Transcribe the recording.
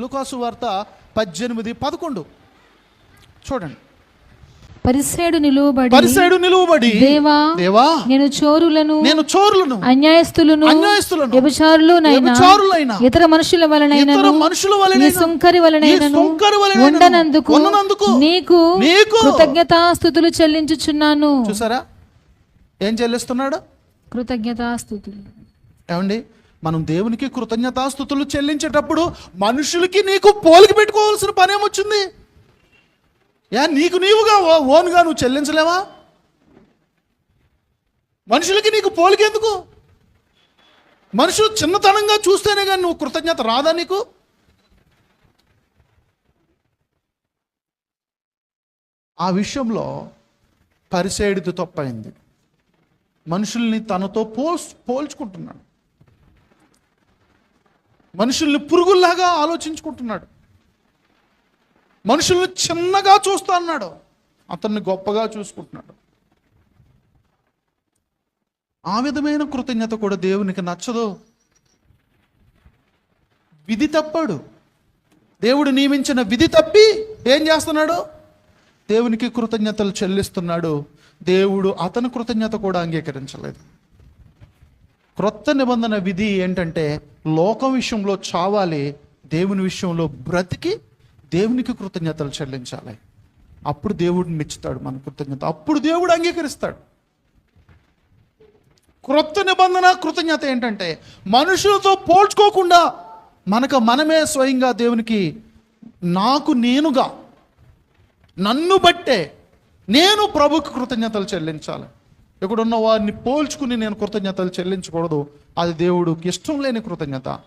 లుకాసు వార్త పద్దెనిమిది పదకొండు. చూడండి. పరిసేడు నిలువబడి పరిసైడు నిలువబడి దేవా దేవా నేను చోరులను నేను చోరులను అన్యాయస్తులను అన్యాయస్తులను వ్యభిచారులునైనా ఇతర మనుషుల వలనైనను ఇతర మనుషుల వలన సుంకరి వలనైనను ఉండనందుకు నీకు నీకు చెల్లించుచున్నాను. చూసారా? ఏం చెల్లిస్తున్నాడు? కృతజ్ఞతాస్థుతులు ఏమండి? మనం దేవునికి కృతజ్ఞతాస్థుతులు చెల్లించేటప్పుడు మనుషులకి నీకు పోలికి పెట్టుకోవాల్సిన పని ఏమొచ్చింది యా నీకు నీవుగా ఓ- ఓన్గా నువ్వు చెల్లించలేవా? మనుషులకి నీకు పోలిక ఎందుకు? మనుషులు చిన్నతనంగా చూస్తేనే కానీ నువ్వు కృతజ్ఞత రాదా నీకు? ఆ విషయంలో పరిసేడిది తప్పైంది. మనుషుల్ని తనతో పోల్స్ పోల్చుకుంటున్నాడు. మనుషుల్ని పురుగుల్లాగా ఆలోచించుకుంటున్నాడు. మనుషుల్ని చిన్నగా చూస్తా అన్నాడు. అతన్ని గొప్పగా చూసుకుంటున్నాడు. ఆ విధమైన కృతజ్ఞత కూడా దేవునికి నచ్చదు. విధి తప్పాడు. దేవుడు నియమించిన విధి తప్పి ఏం చేస్తున్నాడు? దేవునికి కృతజ్ఞతలు చెల్లిస్తున్నాడు. దేవుడు అతని కృతజ్ఞత కూడా అంగీకరించలేదు. క్రొత్త నిబంధన విధి ఏంటంటే లోకం విషయంలో చావాలి దేవుని విషయంలో బ్రతికి దేవునికి కృతజ్ఞతలు చెల్లించాలి. అప్పుడు దేవుడిని మెచ్చుతాడు మన కృతజ్ఞత. అప్పుడు దేవుడు అంగీకరిస్తాడు. క్రొత్త నిబంధన కృతజ్ఞత ఏంటంటే మనుషులతో పోల్చుకోకుండా మనకు మనమే స్వయంగా దేవునికి నాకు నేనుగా నన్ను బట్టే నేను ప్రభుకి కృతజ్ఞతలు చెల్లించాలి. ఇక్కడున్న వారిని పోల్చుకుని నేను కృతజ్ఞతలు చెల్లించకూడదు. అది దేవుడికి ఇష్టం లేని కృతజ్ఞత.